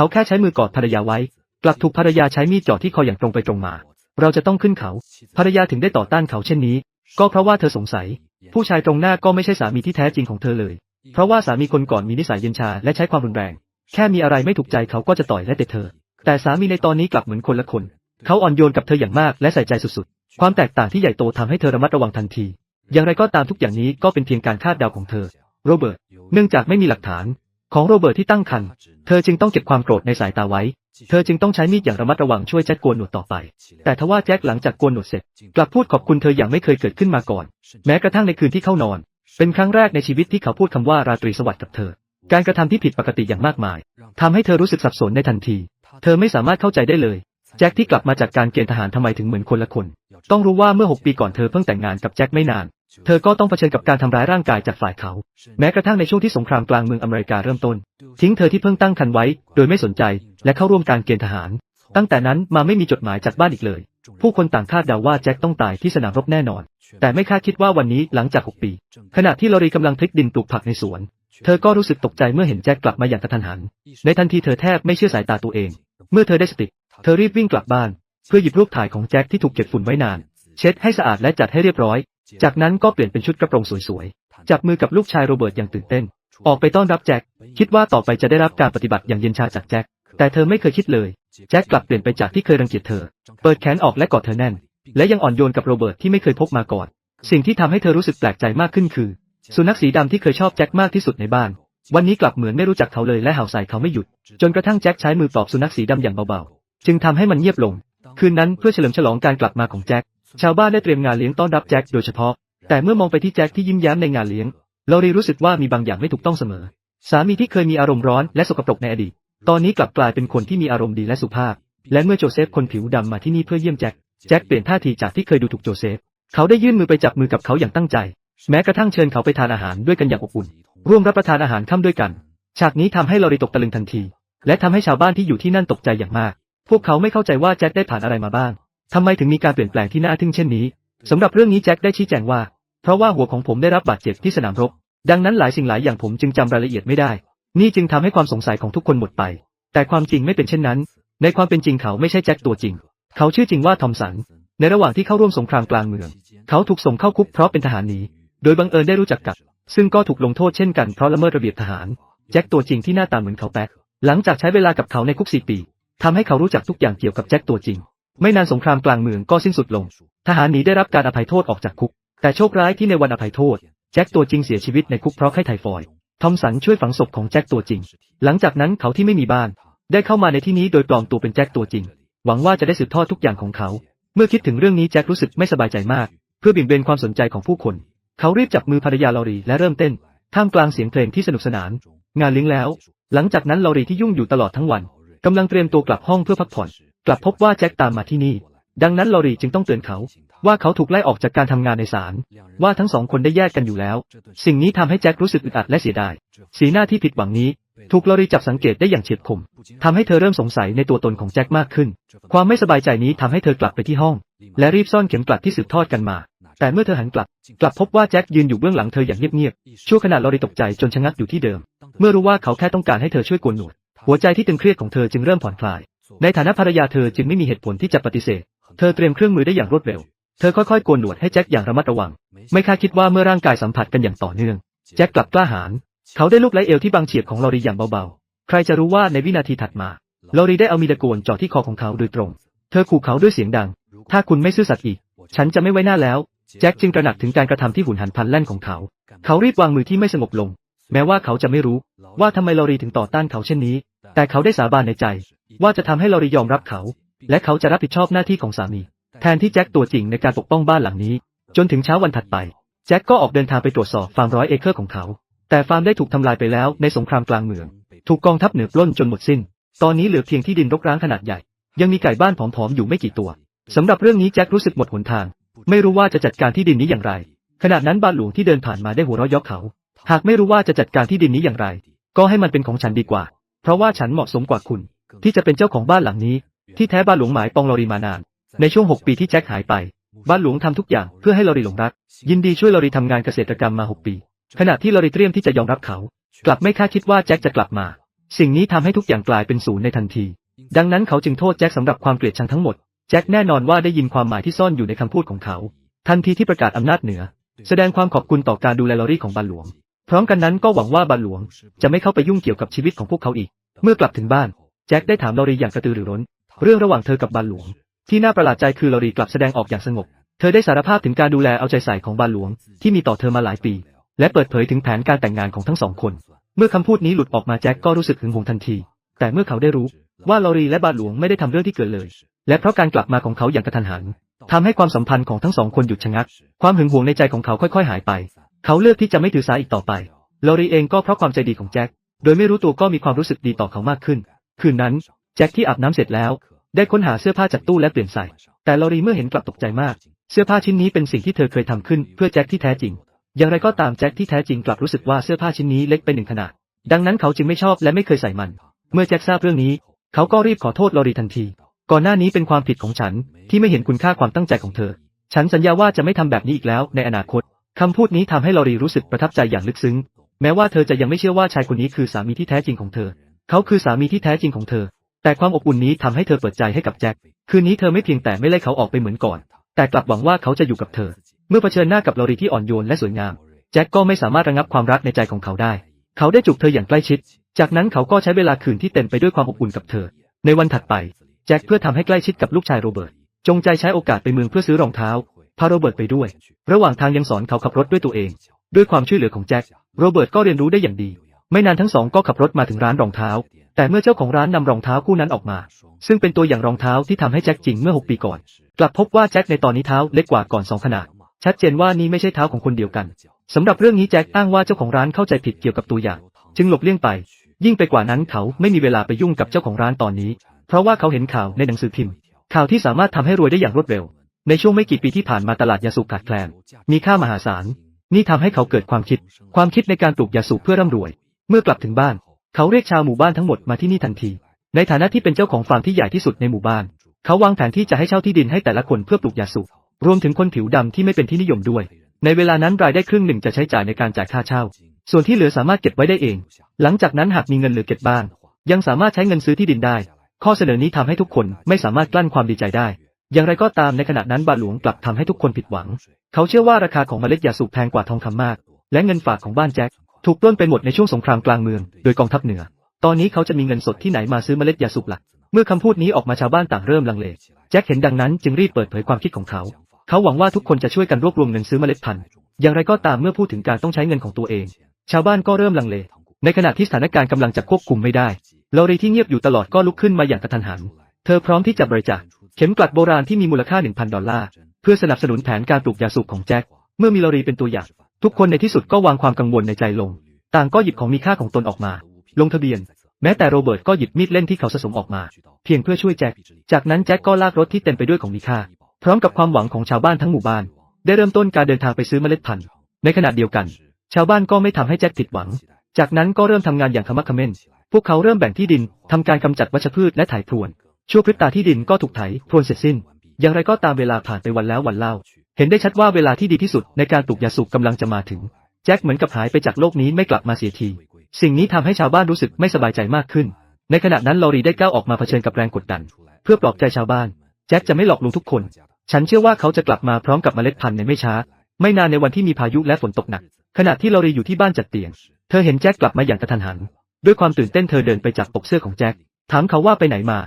เขาแค่ใช้มือกอดภรรยาไว้ กลับถูกภรรยาใช้มีดจ่อที่คออย่างตรงไปตรงมา เราจะต้องขึ้นเขา ภรรยาถึงได้ต่อต้านเขาเช่นนี้ ก็เพราะว่าเธอสงสัย ผู้ชายตรงหน้าก็ไม่ใช่สามีที่แท้จริงของเธอเลย เพราะว่าสามีคนก่อนมีนิสัยเย็นชาและใช้ความรุนแรง แค่มีอะไรไม่ถูกใจเขาก็จะต่อยและเตะเธอ แต่สามีในตอนนี้กลับเหมือนคนละคน เขาอ่อนโยนกับเธออย่างมากและใส่ใจสุดๆ ความแตกต่างที่ใหญ่โตทำให้เธอระมัดระวังทันที อย่างไรก็ตามทุกอย่างนี้ก็เป็นเพียงการคาดเดาของเธอ โรเบิร์ต เนื่องจากไม่มีหลักฐาน ของโรเบิร์ตที่ตั้งครรภ์เธอจึงต้องเก็บความโกรธในสายตาไว้ เธอจึงต้องใช้มีดอย่างระมัดระวังช่วยแจ็คโกนหนวดต่อไป แต่ทว่าแจ็คหลังจากโกนหนวดเสร็จ กลับพูดขอบคุณเธออย่างไม่เคยเกิดขึ้นมาก่อน แม้กระทั่งในคืนที่เข้านอน เป็นครั้งแรกในชีวิตที่เขาพูดคำว่าราตรีสวัสดิ์กับเธอ การกระทำที่ผิดปกติอย่างมากมายทำให้เธอรู้สึกสับสนในทันที เธอไม่สามารถเข้าใจได้เลยแจ็คที่กลับมาจากการเกณฑ์ทหารทำไมถึงเหมือนคนละคน ต้องรู้ว่าเมื่อ 6 ปีก่อนเธอเพิ่งแต่งงานกับแจ็คไม่นาน เธอก็ต้องเผชิญกับการทำร้ายร่างกายจากฝ่ายเขา แม้กระทั่งในช่วงที่สงครามกลางเมืองอเมริกาเริ่มต้น ทิ้งเธอที่เพิ่งตั้งครรภ์ไว้ โดยไม่สนใจ และเข้าร่วมการเกณฑ์ทหาร ตั้งแต่นั้นมาไม่มีจดหมายจากบ้านอีกเลย ผู้คนต่างคาดเดาว่าแจ็คต้องตายที่สนามรบแน่นอน แต่ไม่คาดคิดว่าวันนี้หลังจาก 6 ปี ขณะที่ลอรีกำลังพลิกดินปลูกผักในสวน เธอก็รู้สึกตกใจเมื่อเห็นแจ็คกลับมาอย่างกระทันหัน ในทันทีเธอแทบไม่เชื่อสายตาตัวเอง เมื่อเธอได้สติ เธอรีบวิ่งกลับบ้าน เพื่อหยิบรูปถ่ายของแจ็คที่ถูกเก็บฝุ่นไว้นาน เช็ดให้สะอาดและจัดให้เรียบร้อย จากนั้นก็เปลี่ยนเป็นชุดกระโปรงสวยๆ จับมือกับลูกชายโรเบิร์ตอย่างตื่นเต้น ออกไปต้อนรับแจ็ค คิดว่าต่อไปจะได้รับการปฏิบัติอย่างเย็นชาจากแจ็ค แต่เธอไม่เคยคิดเลย แจ็คกลับเปลี่ยนไปจากที่เคยรังเกียจเธอ เปิดแขนออกและกอดเธอแน่น และยังอ่อนโยนกับโรเบิร์ตที่ไม่เคยพบมาก่อน สิ่งที่ทำให้เธอรู้สึกแปลกใจมากขึ้นคือ สุนัขสีดำที่เคยชอบแจ็คมากที่สุดในบ้าน วันนี้กลับเหมือนไม่รู้จักเขาเลยและเห่าใส่เขาไม่หยุด จนกระทั่งแจ็คใช้มือปลอบสุนัขสีดำอย่างเบาๆ จึงทำให้มันเงียบลง คืนนั้นเพื่อเฉลิมฉลองการกลับมาของแจ็ค ชาวบ้านได้เตรียมงานเลี้ยงต้อนรับแจ็คโดยเฉพาะ แต่เมื่อมองไปที่แจ็คที่ยิ้มแย้มในงานเลี้ยงลอรีรู้สึกว่ามีบางอย่างไม่ถูกต้องเสมอ สามีที่เคยมีอารมณ์ร้อนและสกปรกในอดีต ตอนนี้กลับกลายเป็นคนที่มีอารมณ์ดีและสุภาพ และเมื่อโจเซฟคนผิวดำมาที่นี่เพื่อเยี่ยมแจ็ค แจ็คเปลี่ยนท่าทีจากที่เคยดูถูกโจเซฟ เขาได้ยื่นมือไปจับมือกับเขาอย่างตั้งใจ แม้กระทั่งเชิญเขาไปทานอาหารด้วยกันอย่างอบอุ่น ร่วมรับประทานอาหารค่ำด้วยกัน ฉากนี้ทำให้ลอรีตกตะลึงทันที และทำให้ชาวบ้านที่อยู่ที่นั่นตกใจอย่างมาก พวกเขาไม่เข้าใจว่าแจ็คได้ผ่านอะไรมาบ้าง ทำไมถึงมีการเปลี่ยนแปลงที่น่าทึ่งเช่นนี้สำหรับเรื่องนี้แจ็คได้ชี้แจงว่า เพราะว่าหัวของผมได้รับบาดเจ็บที่สนามรบ ดังนั้นหลายสิ่งหลายอย่างผมจึงจำรายละเอียดไม่ได้ นี่จึงทำให้ความสงสัยของทุกคนหมดไป แต่ความจริงไม่เป็นเช่นนั้น ในความเป็นจริงเขาไม่ใช่แจ็คตัวจริง เขาชื่อจริงว่าทอมสัน ในระหว่างที่เข้าร่วมสงครามกลางเมือง เขาถูกส่งเข้าคุกเพราะเป็นทหารหนี โดยบังเอิญได้รู้จักกับ ซึ่งก็ถูกลงโทษเช่นกันเพราะละเมิดระเบียบทหาร แจ็คตัวจริงที่หน้าตาเหมือนเขาแป๊กหลังจากใช้เวลากับเขาในคุกสี่ปีทำให้เขารู้จักทุกอย่างเกี่ยวกับแจ็คตัวจริง ไม่นานสงครามกลางเมืองก็สิ้นสุดลง ทหารหนีได้รับการอภัยโทษออกจากคุก แต่โชคร้ายที่ในวันอภัยโทษ แจ็คตัวจริงเสียชีวิตในคุกเพราะไข้ไทฟอยด์ทอมสันช่วยฝังศพของแจ็คตัวจริง หลังจากนั้นเขาที่ไม่มีบ้าน ได้เข้ามาในที่นี้โดยปลอมตัวเป็นแจ็คตัวจริง หวังว่าจะได้สืบทอดทุกอย่างของเขา เมื่อคิดถึงเรื่องนี้แจ็ครู้สึกไม่สบายใจมาก เพื่อเบี่ยงเบนความสนใจของผู้คน เขารีบจับมือภรรยาลอรีและเริ่มเต้น ท่ามกลางเสียงเพลงที่สนุกสนาน งานเลี้ยงแล้ว หลังจากนั้นลอรีที่ยุ่งอยู่ตลอดทั้งวันกำลังเตรียมตัวกลับห้องเพื่อพักผ่อน กลับพบว่าแจ็คตามมาที่นี่ ดังนั้นลอรีจึงต้องเตือนเขา ว่าเขาถูกไล่ออกจากการทำงานในศาลว่าทั้งสองคนได้แยกกันอยู่แล้ว สิ่งนี้ทำให้แจ็ครู้สึกอึดอัดและเสียดาย สีหน้าที่ผิดหวังนี้ ถูกลอรีจับสังเกตได้อย่างเฉียบคมทำให้เธอเริ่มสงสัยในตัวตนของแจ็คมากขึ้น ความไม่สบายใจนี้ทำให้เธอกลับไปที่ห้อง และรีบซ่อนเข็มกลัดที่สืบทอดกันมา แต่เมื่อเธอหันกลับ กลับพบว่าแจ็คยืนอยู่เบื้องหลังเธออย่างเงียบๆชั่วขณะลอรีตกใจจนชะงักอยู่ที่เดิม เมื่อรู้ว่าเขาแค่ต้องการให้เธอช่วยโกนหนวดหัวใจที่ตึงเครียดของเธอจึงเริ่มผ่อนคลาย ในฐานะภรรยาเธอจึงไม่มีเหตุผลที่จะปฏิเสธ เธอเตรียมเครื่องมือได้อย่างรวดเร็ว เธอค่อยๆโกนหนวดให้แจ็คอย่างระมัดระวัง ไม่คาดคิดว่าเมื่อร่างกายสัมผัสกันอย่างต่อเนื่อง แจ็คกลับกล้าหาญ เขาได้ลูกไล้เอวที่บางเฉียบของลอรีอย่างเบาๆ ใครจะรู้ว่าในวินาทีถัดมา ลอรีได้เอามีดโกนจ่อที่คอของเขาโดยตรง เธอขู่เขาด้วยเสียงดัง ถ้าคุณไม่ซื่อสัตย์อีก ฉันจะไม่ไว้หน้าแล้ว แจ็คจึงตระหนักถึงการกระทำที่หุนหันพลันแล่นของเขา เขารีบวางมือที่ไม่สงบลง แม้ว่าเขาจะไม่รู้ ว่าทำไมลอรีถึงต่อต้านเขาเช่นนี้ แต่เขาได้สาบานในใจ ว่าจะทำให้ลอรียอมรับเขา และเขาจะรับผิดชอบหน้าที่ของสามี แทนที่แจ็คตัวจริงในการปกป้องบ้านหลังนี้ จนถึงเช้าวันถัดไป แจ็คก็ออกเดินทางไปตรวจสอบฟาร์มร้อยเอเคอร์ของเขา แต่ฟาร์มได้ถูกทำลายไปแล้วในสงครามกลางเมือง ถูกกองทัพเหนือปล้นจนหมดสิ้น ตอนนี้เหลือเพียงที่ดินรกร้างขนาดใหญ่ ยังมีไก่บ้านผอมๆอยู่ไม่กี่ตัวสำหรับเรื่องนี้แจ็ครู้สึกหมดหนทาง ไม่รู้ว่าจะจัดการที่ดินนี้อย่างไร ขณะนั้นบาหลวงที่เดินผ่านมาได้หัวเราะเยาะเขา หากไม่รู้ว่าจะจัดการที่ดินนี้อย่างไร ก็ให้มันเป็นของฉันดีกว่า เพราะว่าฉันเหมาะสมกว่าคุณ ที่จะเป็นเจ้าของบ้านหลังนี้ ที่แท้บ้านหลวงหมายปองลอรีมานาน ในช่วง 6 ปีที่แจ็คหายไป บ้านหลวงทำทุกอย่างเพื่อให้ลอรีหลงรัก ยินดีช่วยลอรีทำงานเกษตรกรรมมา 6 ปี ขณะที่ลอรีเตรียมที่จะยอมรับเขา กลับไม่คาดคิดว่าแจ็คจะกลับมา สิ่งนี้ทำให้ทุกอย่างกลายเป็นศูนย์ในทันที ดังนั้นเขาจึงโทษแจ็คสำหรับความเกลียดชังทั้งหมด แจ็คแน่นอนว่าได้ยินความหมายที่ซ่อนอยู่ในคำพูดของเขา ทันทีที่ประกาศอำนาจเหนือ แสดงความขอบคุณต่อการดูแลลอรีของบ้านหลวง พร้อมกันนั้นก็หวังว่าบ้านหลวง จะไม่เข้าไปยุ่งเกี่ยวกับชีวิตของพวกเขาอีก เมื่อกลับถึงบ้าน แจ็คได้ถามลอรีอย่างกระตือรือร้น เรื่องระหว่างเธอกับบาหลวง ที่น่าประหลาดใจคือลอรีกลับแสดงออกอย่างสงบ เธอได้สารภาพถึงการดูแลเอาใจใส่ของบาหลวง ที่มีต่อเธอมาหลายปี และเปิดเผยถึงแผนการแต่งงานของทั้งสองคน เมื่อคำพูดนี้หลุดออกมาแจ็คก็รู้สึกหึงหวงทันที แต่เมื่อเขาได้รู้ว่าลอรีและบาหลวงไม่ได้ทำเรื่องที่เกิดเลย และเพราะการกลับมาของเขาอย่างกระทันหันทำให้ความสัมพันธ์ของทั้งสองคนหยุดชะงัก ความหึงหวงในใจของเขาค่อยๆ หายไป เขาเลือกที่จะไม่ถือสาอีกต่อไป ลอรีเองก็เพราะความใจดีของแจ็ค โดยไม่รู้ตัวก็มีความรู้สึกดีต่อเขามากขึ้น คืนนั้น แจ็คที่อาบน้ำเสร็จแล้ว ได้ค้นหาเสื้อผ้าจากตู้และเปลี่ยนใส่ แต่ลอรีเมื่อเห็นกลับตกใจมาก เสื้อผ้าชิ้นนี้เป็นสิ่งที่เธอเคยทำขึ้นเพื่อแจ็คที่แท้จริง อย่างไรก็ตามแจ็คที่แท้จริงกลับรู้สึกว่าเสื้อผ้าชิ้นนี้เล็กไปหนึ่งขนาด ดังนั้นเขาจึงไม่ชอบและไม่เคยใส่มัน เมื่อแจ็คทราบเรื่องนี้ เขาก็รีบขอโทษลอรีทันที ก่อนหน้านี้เป็นความผิดของฉันที่ไม่เห็นคุณค่าความตั้งใจของเธอ ฉันสัญญาว่าจะไม่ทำแบบนี้อีกแล้ว ในอนาคตคำพูดนี้ทำให้ลอรีรู้สึกประทับใจอย่างลึกซึ้ง แม้ว่าเธอจะยังไม่เชื่อว่าชายคนนี้คือสามีที่แท้จริงของเธอ เขาคือสามีที่แท้จริงของเธอ แต่ความอบอุ่นนี้ทำให้เธอเปิดใจให้กับแจ็ค คืนนี้เธอไม่เพียงแต่ไม่ไล่เขาออกไปเหมือนก่อน แต่กลับหวังว่าเขาจะอยู่กับเธอ เมื่อเผชิญหน้ากับลอรีที่อ่อนโยนและสวยงาม แจ็คก็ไม่สามารถระงับความรักในใจของเขาได้ เขาได้จูบเธออย่างใกล้ชิด จากนั้นเขาก็ใช้เวลาคืนที่เต็มไปด้วยความอบอุ่นกับเธอ ในวันถัดไป แจ็คเพื่อทำให้ใกล้ชิดกับลูกชายโรเบิร์ต จงใจใช้โอกาสไปเมืองเพื่อซื้อรองเท้า พาโรเบิร์ตไปด้วย ระหว่างทางยังสอนเขาขับรถด้วยตัวเอง ด้วยความช่วยเหลือของแจ็ค โรเบิร์ตก็เรียนรู้ได้อย่างดี ไม่นานทั้งสองก็ขับรถมาถึงร้านรองเท้า แต่เมื่อเจ้าของร้านนำรองเท้าคู่นั้นออกมา ซึ่งเป็นตัวอย่างรองเท้าที่ทำให้แจ็คจริงเมื่อ 6 ปีก่อน กลับพบว่าแจ็คในตอนนี้เท้าเล็กกว่าก่อนสองขนาด ชัดเจนว่านี่ไม่ใช่เท้าของคนเดียวกันสำหรับเรื่องนี้แจ็คอ้างว่าเจ้าของร้านเข้าใจผิดเกี่ยวกับตัวอย่าง จึงหลบเลี่ยงไป ยิ่งไปกว่านั้นเขาไม่มีเวลาไปยุ่งกับเจ้าของร้านตอนนี้ เพราะว่าเขาเห็นข่าวในหนังสือพิมพ์ ข่าวที่สามารถทำให้รวยได้อย่างรวดเร็ว ในช่วงไม่กี่ปีที่ผ่านมาตลาดยาสูบขาดแคลนมีค่ามหาศาลนี่ทำให้เขาเกิดความคิด ความคิดในการปลูกยาสูบเพื่อร่ำรวย เมื่อกลับถึงบ้าน เขาเรียกชาวหมู่บ้านทั้งหมดมาที่นี่ทันที ในฐานะที่เป็นเจ้าของฟาร์มที่ใหญ่ที่สุดในหมู่บ้าน เขาวางแผนที่จะให้เช่าที่ดินให้แต่ละคนเพื่อปลูกยาสูบรวมถึงคนผิวดำที่ไม่เป็นที่นิยมด้วย ในเวลานั้นรายได้ครึ่งหนึ่งจะใช้จ่ายในการจ่ายค่าเช่า ส่วนที่เหลือสามารถเก็บไว้ได้เอง หลังจากนั้นหากมีเงินเหลือเก็บบ้าง ยังสามารถใช้เงินซื้อที่ดินได้ ข้อเสนอนี้ทำให้ทุกคนไม่สามารถกลั้นความดีใจได้ อย่างไรก็ตามในขณะนั้นบาทหลวงกลับทำให้ทุกคนผิดหวัง เขาเชื่อว่าราคาของเมล็ดยาสูบแพงกว่าทองคำมาก และเงินฝากของบ้านแจ็ค ถูกปล้นไปหมดในช่วงสงครามกลางเมือง โดยกองทัพเหนือ ตอนนี้เขาจะมีเงินสดที่ไหนมาซื้อเมล็ดยาสูบล่ะเมื่อคำพูดนี้ออกมาชาวบ้านต่างเริ่มลังเล แจ็คเห็นดังนั้นจึงรีบเปิดเผยความคิดของเขา เขาหวังว่าทุกคนจะช่วยกันรวบรวมเงินซื้อเมล็ดพันธุ์ อย่างไรก็ตามเมื่อพูดถึงการต้องใช้เงินของตัวเอง ชาวบ้านก็เริ่มลังเล ในขณะที่สถานการณ์กำลังจะควบคุมไม่ได้ ลอรีที่เงียบอยู่ตลอดก็ลุกขึ้นมาอย่างกระทันหัน เธอพร้อมที่จะบริจาคเข็มกลัดโบราณที่มีมูลค่า1,000ดอลลาร์เพื่อสนับสนุนแผนการปลูกยาสูบของแจ็ค เมื่อมีลอรีเป็นตัวอย่าง ทุกคนในที่สุดก็วางความกังวลในใจลง ต่างก็หยิบของมีค่าของตนออกมา ลงทะเบียน แม้แต่โรเบิร์ตก็หยิบมีดเล่นที่เขาสะสมออกมา เพียงเพื่อช่วยแจ็ค จากนั้นแจ็คก็ลากรถที่เต็มไปด้วยของมีค่า พร้อมกับความหวังของชาวบ้านทั้งหมู่บ้าน ได้เริ่มต้นการเดินทางไปซื้อเมล็ดพันธุ์ ในขณะเดียวกัน ชาวบ้านก็ไม่ทำให้แจ็คผิดหวัง จากนั้นก็เริ่มทำงานอย่างขมักขม้น พวกเขาเริ่มแบ่งที่ดินทำการกำจัดวัชพืชและถ่ายพรวน ชั่วพริบตาที่ดินก็ถูกไถพรวนเสร็จสิ้น อย่างไรก็ตามเวลาผ่านไปวันแล้ววันเล่า เห็นได้ชัดว่าเวลาที่ดีที่สุดในการปลูกยาสูบกำลังจะมาถึง แจ็คเหมือนกับหายไปจากโลกนี้ไม่กลับมาเสียที สิ่งนี้ทำให้ชาวบ้านรู้สึกไม่สบายใจมากขึ้น ในขณะนั้นลอรีได้ก้าวออกมาเผชิญกับแรงกดดัน เพื่อปลอบใจชาวบ้าน แจ็คจะไม่หลอกลวงทุกคน ฉันเชื่อว่าเขาจะกลับมาพร้อมกับเมล็ดพันธุ์ในไม่ช้า ไม่นานในวันที่มีพายุและฝนตกหนัก ขณะที่ลอรีอยู่ที่บ้านจัดเตียง เธอเห็นแจ็คกลับมาอย่างกระทันหัน ด้วยความตื่นเต้นเธอเดินไปจับปกเสื้อของแจ็ค ถามเขาว่าไปไหนมา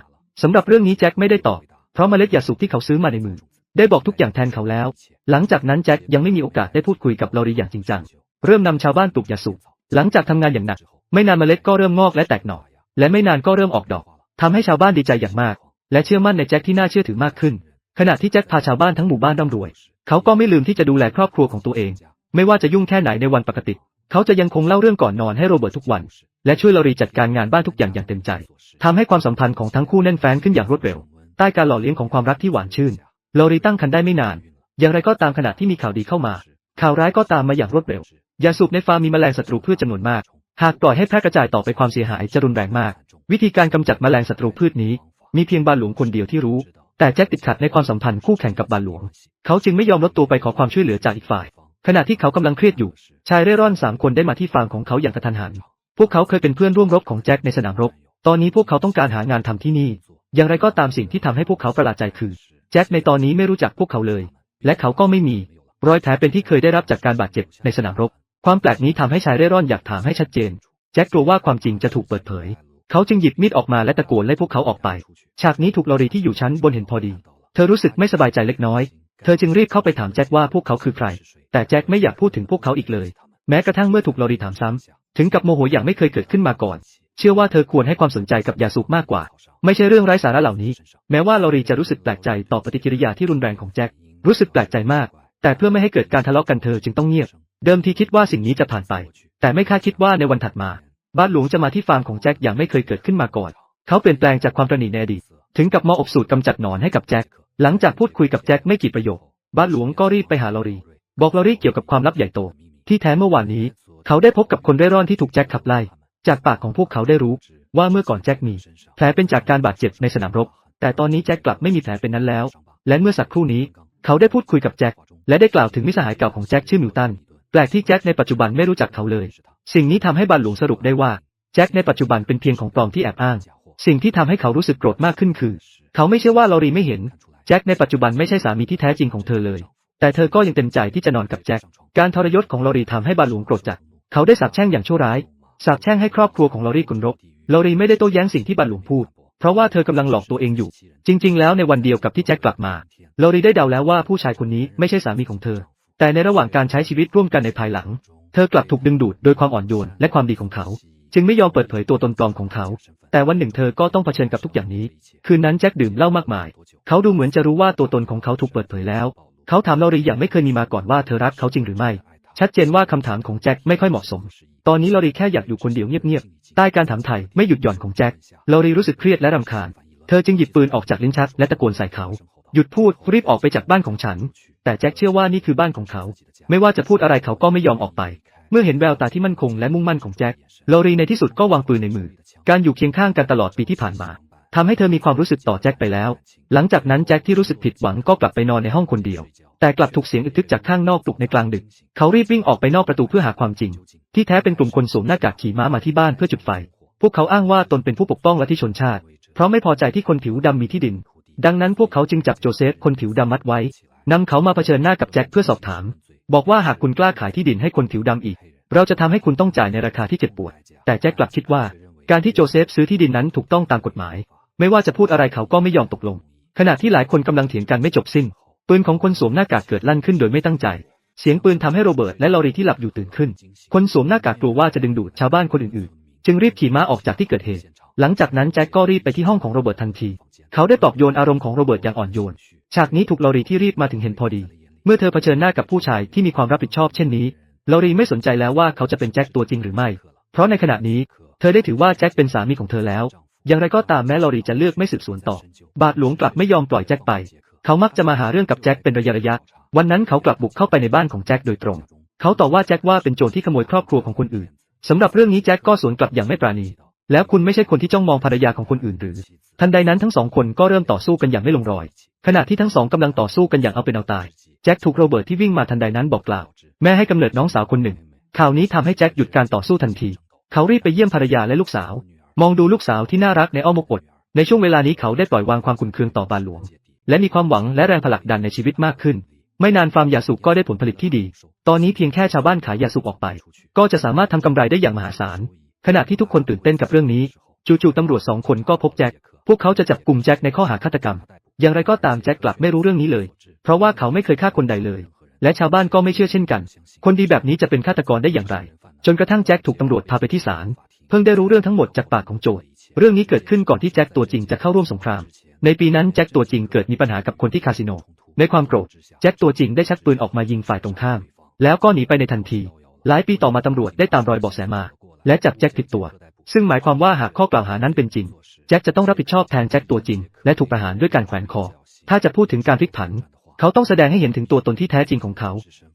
สำหรับเรื่องนี้แจ็คไม่ได้ตอบ เพราะเมล็ดยาสูบที่เขาซื้อมาในมือ ได้บอกทุกอย่างแทนเขาแล้ว หลังจากนั้นแจ็คยังไม่มีโอกาสได้พูดคุยกับลอรีอย่างจริงจัง เริ่มนำชาวบ้านปลูกยาสูบ หลังจากทำงานอย่างหนัก ไม่นานเมล็ดก็เริ่มงอกและแตกหน่อ และไม่นานก็เริ่มออกดอกทำให้ชาวบ้านดีใจอย่างมาก และเชื่อมั่นในแจ็คที่น่าเชื่อถือมากขึ้น ขณะที่แจ็คพาชาวบ้านทั้งหมู่บ้านร่ำรวย เขาก็ไม่ลืมที่จะดูแลครอบครัวของตัวเอง ไม่ว่าจะยุ่งแค่ไหนในวันปกติ เขาจะยังคงเล่าเรื่องก่อนนอนให้โรเบิร์ตทุกวัน และช่วยลอรีจัดการงานบ้านทุกอย่างอย่างเต็มใจทำให้ความสัมพันธ์ของทั้งคู่แน่นแฟ้นขึ้นอย่างรวดเร็ว ใต้การหล่อเลี้ยงของความรักที่หวานชื่น ลอรีตั้งครรภ์ได้ไม่นาน อย่างไรก็ตามขณะที่มีข่าวดีเข้ามา ข่าวร้ายก็ตามมาอย่างรวดเร็ว ยาสูบในฟาร์มมีแมลงศัตรูพืชจำนวนมาก หากปล่อยให้แพร่กระจายต่อไปความเสียหายจะรุนแรงมาก วิธีการกำจัดแมลงศัตรูพืชนี้ มีเพียงบาหลวงคนเดียวที่รู้ แต่แจ็คติดขัดในความสัมพันธ์คู่แข่งกับบาหลวง เขาจึงไม่ยอมลดตัวไปขอความช่วยเหลือจากอีกฝ่าย ขณะที่เขากำลังเครียดอยู่ ชายเร่ร่อนสามคนได้มาที่ฟาร์มของเขาอย่างกระทันหัน พวกเขาเคยเป็นเพื่อนร่วมรบของแจ็คในสนามรบ ตอนนี้พวกเขาต้องการหางานทำที่นี่ อย่างไรก็ตามสิ่งที่ทำให้พวกเขาประหลาดใจคือ แจ็คในตอนนี้ไม่รู้จักพวกเขาเลย และเขาก็ไม่มี รอยแผลเป็นที่เคยได้รับจากการบาดเจ็บในสนามรบ ความแปลกนี้ทำให้ชายเร่ร่อนอยากถามให้ชัดเจน แจ็คกลัวว่าความจริงจะถูกเปิดเผย เขาจึงหยิบมีดออกมาและตะโกนไล่พวกเขาออกไป ฉากนี้ถูกลอรีที่อยู่ชั้นบนเห็นพอดี เธอรู้สึกไม่สบายใจเล็กน้อย เธอจึงรีบเข้าไปถามแจ็คว่าพวกเขาคือใคร แต่แจ็คไม่อยากพูดถึงพวกเขาอีกเลย แม้กระทั่งเมื่อถูกลอรีถามซ้ำถึงกับโมโหอย่างไม่เคยเกิดขึ้นมาก่อน เชื่อว่าเธอควรให้ความสนใจกับยาสูบมากกว่า ไม่ใช่เรื่องไร้สาระเหล่านี้ แม้ว่าลอรีจะรู้สึกแปลกใจต่อปฏิกิริยาที่รุนแรงของแจ็ค รู้สึกแปลกใจมาก แต่เพื่อไม่ให้เกิดการทะเลาะกันเธอจึงต้องเงียบ เดิมทีคิดว่าสิ่งนี้จะผ่านไป แต่ไม่คาดคิดว่าในวันถัดมา บ้านหลวงจะมาที่ฟาร์มของแจ็คอย่างไม่เคยเกิดขึ้นมาก่อน เขาเปลี่ยนแปลงจากความตระหนี่ในอดีต ถึงกับมาอบสูตรกำจัดหนอนให้กับแจ็ค หลังจากพูดคุยกับแจ็คไม่กี่ประโยค บ้านหลวงก็รีบไปหาลอรี บอกลอรีเกี่ยวกับความลับใหญ่โต ที่แท้เมื่อวานนี้ เขาได้พบกับคนเร่ร่อนที่ถูกแจ็คขับไล่ จากปากของพวกเขาได้รู้ ว่าเมื่อก่อนแจ็คมี แผลเป็นจากการบาดเจ็บในสนามรบ แต่ตอนนี้แจ็คกลับไม่มีแผลเป็นนั้นแล้ว และเมื่อสักครู่นี้ เขาได้พูดคุยกับแจ็คและได้กล่าวถึงมิสหายเก่าของแจ็คชื่อมิวตันแปลกที่แจ็คในปัจจุบันไม่รู้จักเขาเลย สิ่งนี้ทำให้บานหลวงสรุปได้ว่าแจ็คในปัจจุบันเป็นเพียงของปลอมที่แอบอ้าง สิ่งที่ทำให้เขารู้สึกโกรธมากขึ้นคือ เขาไม่เชื่อว่าลอรีไม่เห็น แจ็คในปัจจุบันไม่ใช่สามีที่แท้จริงของเธอเลย แต่เธอก็ยังเต็มใจที่จะนอนกับแจ็ค การทรยศของลอรีทำให้บาหลวงโกรธจัด เขาได้สาปแช่งอย่างชั่วร้าย สาปแช่งให้ครอบครัวของลอรีกุนรบลอรีไม่ได้โต้แย้งสิ่งที่บาหลวงพูด เพราะว่าเธอกำลังหลอกตัวเองอยู่ จริง ๆ แล้วในวันเดียวกับที่แจ็คกลับมาลอรีได้เดาแล้วว่าผู้ชายคนนี้ไม่ใช่สามีของเธอ แต่ในระหว่างการใช้ชีวิตร่วมกันในภายหลัง เธอกลับถูกดึงดูดโดยความอ่อนโยนและความดีของเขา จึงไม่ยอมเปิดเผยตัวตนปลอมของเขา แต่วันหนึ่งเธอก็ต้องเผชิญกับทุกอย่างนี้ คืนนั้นแจ็คดื่มเหล้ามากมาย เขาดูเหมือนจะรู้ว่าตัวตนของเขาถูกเปิดเผยแล้ว เขาถามลอรีอย่างไม่เคยมีมาก่อนว่าเธอรักเขาจริงหรือไม่ ชัดเจนว่าคำถามของแจ็คไม่ค่อยเหมาะสม ตอนนี้ลอรีแค่อยากอยู่คนเดียวเงียบๆ ใต้การถามไถ่ไม่หยุดหย่อนของแจ็ค ลอรีรู้สึกเครียดและรำคาญ เธอจึงหยิบปืนออกจากลิ้นชักและตะโกนใส่เขา หยุดพูดรีบออกไปจากบ้านของฉัน แต่แจ็คเชื่อว่านี่คือบ้านของเขา ไม่ว่าจะพูดอะไรเขาก็ไม่ยอมออกไป เมื่อเห็นแววตาที่มั่นคงและมุ่งมั่นของแจ็ค ลอรีในที่สุดก็วางปืนในมือ การอยู่เคียงข้างกันตลอดปีที่ผ่านมาทำให้เธอมีความรู้สึกต่อแจ็คไปแล้ว หลังจากนั้นแจ็คที่รู้สึกผิดหวังก็กลับไปนอนในห้องคนเดียว แต่กลับถูกเสียงอึกทึกจากข้างนอกปลุกในกลางดึก เขารีบวิ่งออกไปนอกประตูเพื่อหาความจริง ที่แท้เป็นกลุ่มคนสวมหน้ากากขี่ม้ามาที่บ้านเพื่อจุดไฟ พวกเขาอ้างว่าตนเป็นผู้ปกป้องแลัทธิชนชาติ เพราะไม่พอใจที่คนผิวดำมีที่ดิน ดังนั้นพวกเขาจึงจับโจเซฟคนผิวดำมัดไว้นำเขามาเผชิญหน้ากับแจ็คเพื่อสอบถาม บอกว่าหากคุณกล้าขายที่ดินให้คนผิวดำอีก เราจะทำให้คุณต้องจ่ายในราคาที่เจ็บปวด แต่แจ็คกลับคิดว่า การที่โจเซฟซื้อที่ดินนั้นถูกต้องตามกฎหมาย ไม่ว่าจะพูดอะไรเขาก็ไม่ยอมตกลง ขณะที่หลายคนกำลังเถียงกันไม่จบสิ้น ปืนของคนสวมหน้ากากเกิดลั่นขึ้นโดยไม่ตั้งใจ เสียงปืนทำให้โรเบิร์ตและลอรีที่หลับอยู่ตื่นขึ้น คนสวมหน้ากากกลัวว่าจะดึงดูดชาวบ้านคนอื่นๆ จึงรีบขี่ม้าออกจากที่เกิดเหตุ หลังจากนั้นแจ็คก็รีบไปที่ห้องของโรเบิร์ตทันที เขาได้ปลอบโยนอารมณ์ของโรเบิร์ตอย่างอ่อนโยน ฉากนี้ถูกลอรีที่รีบมาถึงเห็นพอดี เมื่อเธอเผชิญหน้ากับผู้ชายที่มีความรับผิดชอบเช่นนี้ ลอรีไม่สนใจแล้วว่าเขาจะเป็นแจ็คตัวจริงหรือไม่ เพราะในขณะนี้ เธอได้ถือว่าแจ็คเป็นสามีของเธอแล้ว อย่างไรก็ตามแม้ลอรีจะเลือกไม่สืบสวนต่อ บาทหลวงกลับไม่ยอมปล่อยแจ็คไป เขามักจะมาหาเรื่องกับแจ็คเป็นระยะระยะ วันนั้นเขากลับบุกเข้าไปในบ้านของแจ็คโดยตรง เขาต่อว่าแจ็คว่าเป็นโจรที่ขโมยครอบครัวของคนอื่น สำหรับเรื่องนี้แจ็คก็สวนกลับอย่างไม่ปราณี แล้วคุณไม่ใช่คนที่จ้องมองภรรยาของคนอื่นหรือ ทันใดนั้นทั้งสองคนก็เริ่มต่อสู้กันอย่างไม่ลงรอย ขณะที่ทั้งสองกำลังต่อสู้กันอย่างเอาเป็นเอาตาย แจ็คถูกโรเบิร์ตที่วิ่งมาทันใดนั้นบอกกล่าว แม่ให้กำเนิดน้องสาวคนหนึ่ง ข่าวนี้ทำให้แจ็คหยุดการต่อสู้ทันที เขารีบไปเยี่ยมภรรยาและลูกสาว มองดูลูกสาวที่น่ารักในอ้อมอกอดในช่วงเวลานี้เขาได้ปล่อยวางความขุ่นเคืองต่อบาหลวง และมีความหวังและแรงผลักดันในชีวิตมากขึ้น ไม่นานฟาร์มยาสูบก็ได้ผลผลิตที่ดี ตอนนี้เพียงแค่ชาวบ้านขายยาสูบออกไป ก็จะสามารถทำกำไรได้อย่างมหาศาล ขณะที่ทุกคนตื่นเต้นกับเรื่องนี้ จู่ๆตำรวจสองคนก็พบแจ็ค พวกเขาจะจับกลุ่มแจ็คในข้อหาฆาตกรรม อย่างไรก็ตามแจ็คกลับไม่รู้เรื่องนี้เลย เพราะว่าเขาไม่เคยฆ่าคนใดเลย และชาวบ้านก็ไม่เชื่อเช่นกัน คนดีแบบนี้จะเป็นฆาตกรได้อย่างไร จนกระทั่งแจ็คถูกตำรวจพาไปที่ศาล เพิ่งได้รู้เรื่องทั้งหมดจากปากของโจทย์เรื่องนี้เกิดขึ้นก่อนที่แจ็คตัวจริงจะเข้าร่วมสงคราม ในปีนั้นแจ็คตัวจริงเกิดมีปัญหากับคนที่คาสิโน ในความโกรธ แจ็คตัวจริงได้ชักปืนออกมายิงฝ่ายตรงข้าม แล้วก็หนีไปในทันที หลายปีต่อมาตำรวจได้ตามรอยเบาะแสมา และจับแจ็คผิดตัว ซึ่งหมายความว่าหากข้อกล่าวหานั้นเป็นจริง แจ็คจะต้องรับผิดชอบแทนแจ็คตัวจริง และถูกประหารด้วยการแขวนคอ ถ้าจะพูดถึงการพลิกผัน เขาต้องแสดงให้เห็นถึงตัวตนที่แท้จริงของเขา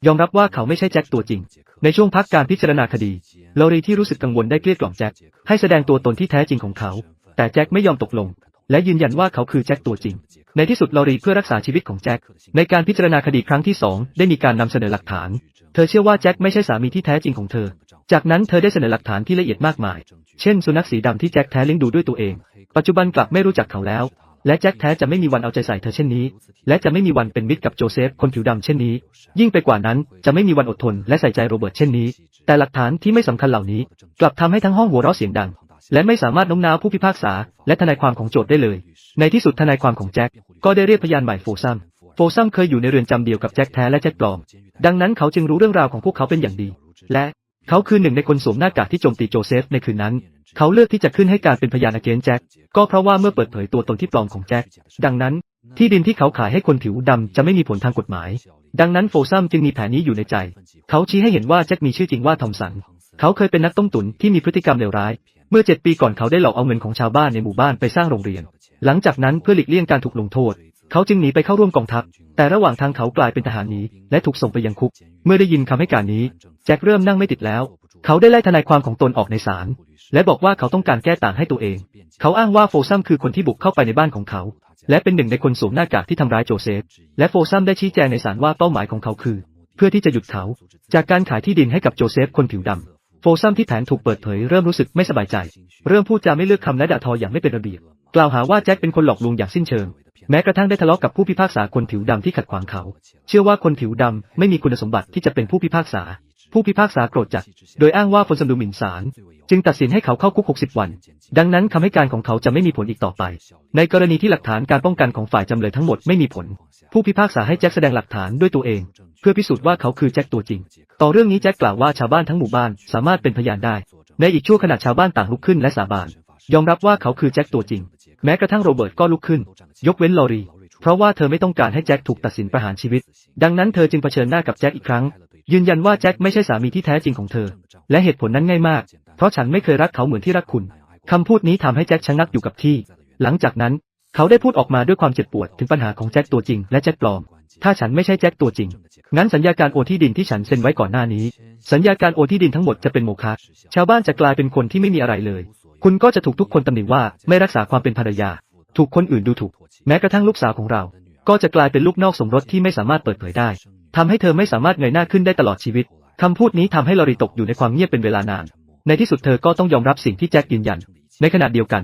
ยอมรับว่าเขาไม่ใช่แจ็คตัวจริง ในช่วงพักการพิจารณาคดีลอรีที่รู้สึกกังวลได้เกลี้ยกล่อมแจ็คให้แสดงตัวตนที่แท้จริงของเขา แต่แจ็คไม่ยอมตกลง และยืนยันว่าเขาคือแจ็คตัวจริง ในที่สุดลอรีเพื่อรักษาชีวิตของแจ็ค ในการพิจารณาคดีครั้งที่สองได้มีการนำเสนอหลักฐาน เธอเชื่อว่าแจ็คไม่ใช่สามีที่แท้จริงของเธอ จากนั้นเธอได้เสนอหลักฐานที่ละเอียดมากมาย เช่น สุนัขสีดำที่แจ็คแท้เลี้ยงดูด้วยตัวเอง ปัจจุบันกลับไม่รู้จักเขาแล้ว และแจ็คแท้จะไม่มีวันเอาใจใส่เธอเช่นนี้ และจะไม่มีวันเป็นมิตรกับโจเซฟคนผิวดำเช่นนี้ ยิ่งไปกว่านั้นจะไม่มีวันอดทนและใส่ใจโรเบิร์ตเช่นนี้ แต่หลักฐานที่ไม่สำคัญเหล่านี้ กลับทำให้ทั้งห้องหัวเราะเสียงดัง และไม่สามารถโน้มน้าวผู้พิพากษา และทนายความของโจทย์ได้เลย ในที่สุดทนายความของแจ็คก็ได้เรียกพยานใหม่โฟซัมโฟซัมเคยอยู่ในเรือนจำเดียวกับแจ็คแท้และแจ็คปลอม ดังนั้นเขาจึงรู้เรื่องราวของพวกเขาเป็นอย่างดี และเขาคือหนึ่งในคนสวมหน้ากากที่โจมตีโจเซฟในคืนนั้น เขาเลือกที่จะขึ้นให้การเป็นพยานอเกนแจ็ค ก็เพราะว่าเมื่อเปิดเผยตัวตนที่ปลอมของแจ็ค ดังนั้น ที่ดินที่เขาขายให้คนผิวดำจะไม่มีผลทางกฎหมาย ดังนั้นโฟซัมจึงมีแผนนี้อยู่ในใจ เขาชี้ให้เห็นว่าแจ็คมีชื่อจริงว่าทอมสัน เขาเคยเป็นนักต้มตุ๋นที่มีพฤติกรรมเลวร้าย เมื่อเจ็ดปีก่อนเขาได้หลอกเอาเงินของชาวบ้านในหมู่บ้านไปสร้างโรงเรียน หลังจากนั้นเพื่อหลีกเลี่ยงการถูกลงโทษ เขาจึงหนีไปเข้าร่วมกองทัพ แต่ระหว่างทางเขากลายเป็นทหารหนีและถูกส่งไปยังคุก เมื่อได้ยินคำให้การนี้ แจ็คเริ่มนั่งไม่ติดแล้ว เขาได้ไล่ทนายความของตนออกในศาลและบอกว่าเขาต้องการแก้ต่างให้ตัวเอง เขาอ้างว่าโฟซัมคือคนที่บุกเข้าไปในบ้านของเขา และเป็นหนึ่งในคนสวมหน้ากากที่ทำร้ายโจเซฟ และโฟซัมได้ชี้แจงในศาลว่าเป้าหมายของเขาคือ เพื่อที่จะหยุดเขา จากการขายที่ดินให้กับโจเซฟคนผิวดำ โฟซัมที่แผนถูกเปิดเผยเริ่มรู้สึกไม่สบายใจ เริ่มพูดจาไม่เลือกคำและด่าทออย่างไม่เป็นระเบียบ กล่าวหาว่าแจ็คเป็นคนหลอกลวงอย่างสิ้นเชิง แม้กระทั่งได้ทะเลาะกับผู้พิพากษาคนผิวดำที่ขัดขวางเขา เชื่อว่าคนผิวดำไม่มีคุณสมบัติที่จะเป็นผู้พิพากษา ผู้พิพากษาโกรธจัด โดยอ้างว่าฟนสมดูหมิ่นศาลจึงตัดสินให้เขาเข้าคุก 60 วัน ดังนั้นคำให้การของเขาจะไม่มีผลอีกต่อไป ในกรณีที่หลักฐานการป้องกันของฝ่ายจำเลยทั้งหมดไม่มีผล ผู้พิพากษาให้แจ็คแสดงหลักฐานด้วยตัวเอง เพื่อพิสูจน์ว่าเขาคือแจ็คตัวจริง ต่อเรื่องนี้แจ็คกล่าวว่าชาวบ้านทั้งหมู่บ้านสามารถเป็นพยานได้ ในอีกชั่วขณะชาวบ้านต่างลุกขึ้นและสาบาน ยอมรับว่าเขาคือแจ็คตัวจริง แม้กระทั่งโรเบิร์ตก็ลุกขึ้น ยกเว้นลอรีเพราะว่าเธอไม่ต้องการให้แจ็คถูกตัดสินประหารชีวิต ดังนั้นเธอจึงเผชิญหน้ากับแจ็คอีกครั้ง ยืนยันว่าแจ็คไม่ใช่สามีที่แท้จริงของเธอ และเหตุผลนั้นง่ายมาก เพราะฉันไม่เคยรักเขาเหมือนที่รักคุณ คำพูดนี้ทำให้แจ็คชะงักอยู่กับที่ หลังจากนั้น เขาได้พูดออกมาด้วยความเจ็บปวดถึงปัญหาของแจ็คตัวจริงและแจ็คปลอม ถ้าฉันไม่ใช่แจ็คตัวจริง งั้นสัญญาการโอนที่ดินที่ฉันเซ็นไว้ก่อนหน้านี้ สัญญาการโอนที่ดินทั้งหมดจะเป็นโมฆะ ชาวบ้านจะกลายเป็นคนที่ไม่มีอะไรเลย คุณก็จะถูกทุกคนตำหนิว่าไม่รักษาความเป็นภรรยา ถูกคนอื่นดูถูก แม้กระทั่งลูกสาวของเรา ก็จะกลายเป็นลูกนอกสมรสที่ไม่สามารถเปิดเผยได้ ทำให้เธอไม่สามารถเงยหน้าขึ้นได้ตลอดชีวิต คำพูดนี้ทำให้ลอรีตกอยู่ในความเงียบเป็นเวลานาน ในที่สุดเธอก็ต้องยอมรับสิ่งที่แจ็คยืนยัน ในขณะเดียวกัน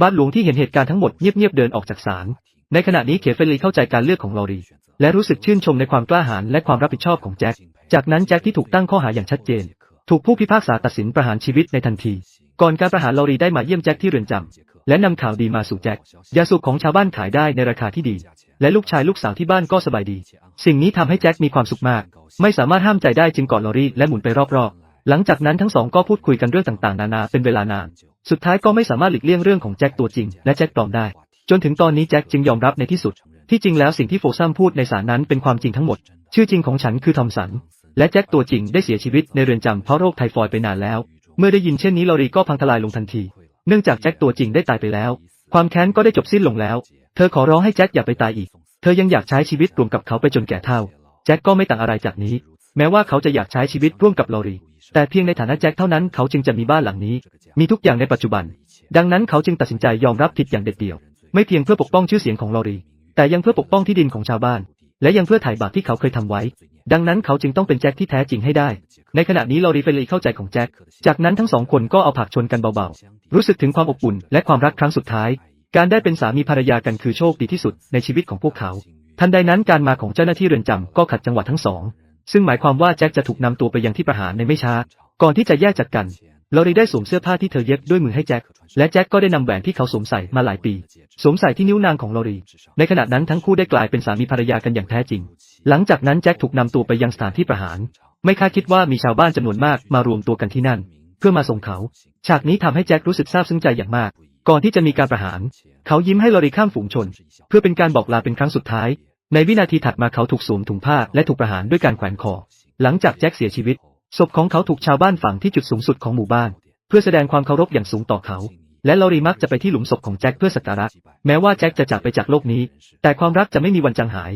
บ้านหลวงที่เห็นเหตุการณ์ทั้งหมดเงียบๆเดินออกจากศาล ในขณะนี้เคเฟลีเข้าใจการเลือกของลอรี และรู้สึกชื่นชมในความกล้าหาญและความรับผิดชอบของแจ็ค จากนั้นแจ็คที่ถูกตั้งข้อหาอย่างชัดเจน ถูกผู้พิพากษาตัดสินประหารชีวิตในทันที ก่อนการประหารลอรีได้มาเยี่ยมแจ็คที่เรือนจำและนำข่าวดีมาสู่แจ็ค ยาสูบของชาวบ้านขายได้ในราคาที่ดี และลูกชายลูกสาวที่บ้านก็สบายดี สิ่งนี้ทำให้แจ็คมีความสุขมาก ไม่สามารถห้ามใจได้จึงกอดลอรีและหมุนไปรอบๆ หลังจากนั้นทั้งสองก็พูดคุยกันเรื่องต่างๆ นานาเป็นเวลานาน สุดท้ายก็ไม่สามารถหลีกเลี่ยงเรื่องของแจ็คตัวจริง และแจ็คปลอมได้ จนถึงตอนนี้แจ็คจึงยอมรับในที่สุด ที่จริงแล้วสิ่งที่โฟซัมพูดในศาลนั้นเป็นความจริงทั้งหมด ชื่อจริงของฉันคือทอมสัน และแจ็คตัวจริงได้เสียชีวิตในเรือนจำเพราะโรคไทฟอยด์ไปนานแล้ว เมื่อได้ยินเช่นนี้ลอรีก็พังทลายลงทันที เนื่องจากแจ็คตัวจริงได้ตายไปแล้ว ความแค้นก็ได้จบสิ้นลงแล้ว เธอขอร้องให้แจ็คอย่าไปตายอีก เธอยังอยากใช้ชีวิตรวมกับเขาไปจนแก่เฒ่า แจ็คก็ไม่ต่างอะไรจากนี้ แม้ว่าเขาจะอยากใช้ชีวิตร่วมกับลอรี แต่เพียงในฐานะแจ็คเท่านั้นเขาจึงจะมีบ้านหลังนี้ มีทุกอย่างในปัจจุบัน ดังนั้นเขาจึงตัดสินใจยอมรับผิดอย่างเด็ดเดี่ยว ไม่เพียงเพื่อปกป้องชื่อเสียงของลอรี แต่ยังเพื่อปกป้องที่ดินของชาวบ้าน และยังเพื่อถ่ายบาปที่เขาเคยทำไว้ ดังนั้นเขาจึงต้องเป็นแจ็คที่แท้จริงให้ได้ ในขณะนี้ลอรีเฟลีเข้าใจของแจ็ค จากนั้นทั้งสองคนก็เอาผักชนกันเบาๆ รู้สึกถึงความอบอุ่นและความรักครั้งสุดท้าย การได้เป็นสามีภรรยากันคือโชคดีที่สุดในชีวิตของพวกเขา ทันใดนั้นการมาของเจ้าหน้าที่เรือนจำก็ขัดจังหวะทั้งสอง ซึ่งหมายความว่าแจ็คจะถูกนำตัวไปยังที่ประหารในไม่ช้า ก่อนที่จะแยกจากกันลอรีได้สวมเสื้อผ้าที่เธอเย็บด้วยมือให้แจ็ค และแจ็คก็ได้นำแหวนที่เขาสวมใส่มาหลายปี สวมใส่ที่นิ้วนางของลอรี ในขณะนั้นทั้งคู่ได้กลายเป็นสามีภรรยากันอย่างแท้จริง หลังจากนั้นแจ็คถูกนำตัวไปยังสถานที่ประหาร ไม่คาดคิดว่ามีชาวบ้านจำนวนมากมารวมตัวกันที่นั่น เพื่อมาส่งเขา ฉากนี้ทำให้แจ็ครู้สึกซาบซึ้งใจอย่างมาก ก่อนที่จะมีการประหาร เขายิ้มให้ลอรีข้ามฝูงชน เพื่อเป็นการบอกลาเป็นครั้งสุดท้าย ในวินาทีถัดมาเขาถูกสวมถุงผ้าและถูกประหารด้วยการแขวนคอ หลังจากแจ็คเสียชีวิต ศพของเขาถูกชาวบ้านฝังที่จุดสูงสุดของหมู่บ้าน เพื่อแสดงความเคารพอย่างสูงต่อเขา และลอรีมักจะไปที่หลุมศพของแจ็คเพื่อสักการะ แม้ว่าแจ็คจะจากไปจากโลกนี้ แต่ความรักจะไม่มีวันจางหาย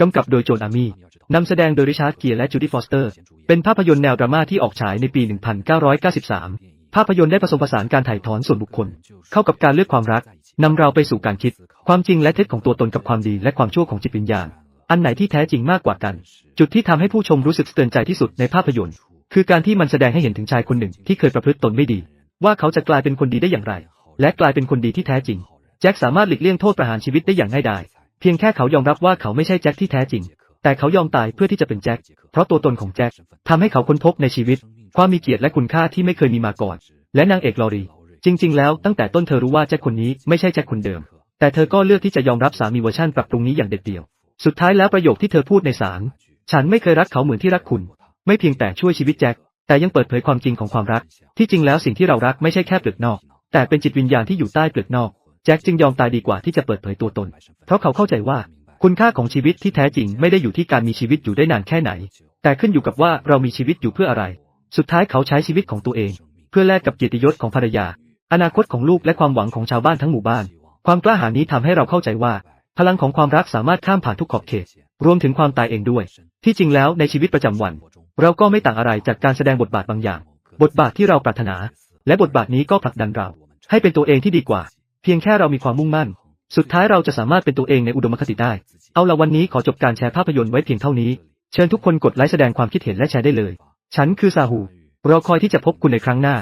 กำกับโดยโจนอามี่นำแสดงโดยริชาร์ดเกียร์และจูดี้ฟอสเตอร์ เป็นภาพยนตร์แนวดราม่าที่ออกฉายในปี 1993 ภาพยนตร์ได้ผสมผสานการถ่ายทอนส่วนบุคคล เข้ากับการเลือกความรักนำเราไปสู่การคิด ความจริงและเท็จของตัวตนกับความดีและความชั่วของจิตวิญญาณ อันไหนที่แท้จริงมากกว่ากัน จุดที่ทำให้ผู้ชมรู้สึกสะเตือนใจที่สุดในภาพยนตร์ คือการที่มันแสดงให้เห็นถึงชายคนหนึ่งที่เคยประพฤติตนไม่ดี ว่าเขาจะกลายเป็นคนดีได้อย่างไร และกลายเป็นคนดีที่แท้จริง แจ็คสามารถหลีกเลี่ยงโทษประหารชีวิตได้อย่างง่ายดายเพียงแค่เขายอมรับว่าเขาไม่ใช่แจ็คที่แท้จริง แต่เขายอมตายเพื่อที่จะเป็นแจ็คเพราะตัวตนของแจ็คทำให้เขาค้นพบในชีวิต ความมีเกียรติและคุณค่าที่ไม่เคยมีมาก่อน และนางเอกลอรี จริง ๆ แล้วตั้งแต่ต้นเธอรู้ว่าแจ็คคนนี้ไม่ใช่แจ็คคนเดิม แต่เธอก็เลือกที่จะยอมรับสามีเวอร์ชันปรับปรุงนี้อย่างเด็ดเดี่ยว สุดท้ายแล้วประโยคที่เธอพูดในศาลฉันไม่เคยรักเขาเหมือนที่รักคุณ ไม่เพียงแต่ช่วยชีวิตแจ็คแต่ยังเปิดเผยความจริงของความรัก ที่จริงแล้วสิ่งที่เรารักไม่ใช่แค่เปลือกนอก แต่เป็นจิตวิญญาณที่อยู่ใต้เปลือกนอกแจ็คจึงยอมตายดีกว่าที่จะเปิดเผยตัวตน เพราะเขาเข้าใจว่าคุณค่าของชีวิตที่แท้จริงไม่ได้อยู่ที่การมีชีวิตอยู่ได้นานแค่ไหน แต่ขึ้นอยู่กับว่าเรามีชีวิตอยู่เพื่ออะไร สุดท้ายเขาใช้ชีวิตของตัวเอง เพื่อแลกกับเกียรติยศของภรรยา อนาคตของลูกและความหวังของชาวบ้านทั้งหมู่บ้าน ความกล้าหาญนี้ทำให้เราเข้าใจว่า พลังของความรักสามารถข้ามผ่านทุกขอบเขต รวมถึงความตายเองด้วย ที่จริงแล้วในชีวิตประจำวัน เราก็ไม่ต่างอะไรจากการแสดงบทบาทบางอย่าง บทบาทที่เราปรารถนา และบทบาทนี้ก็ผลักดันเรา ให้เป็นตัวเองที่ดีกว่า เพียงแค่เรามีความมุ่งมั่น สุดท้ายเราจะสามารถเป็นตัวเองในอุดมคติได้ เอาละวันนี้ขอจบการแชร์ภาพยนตร์ไว้เพียงเท่านี้ เชิญทุกคนกดไลค์แสดงความคิดเห็นและแชร์ได้เลย ฉันคือซาหู รอคอยที่จะพบคุณในครั้งหน้า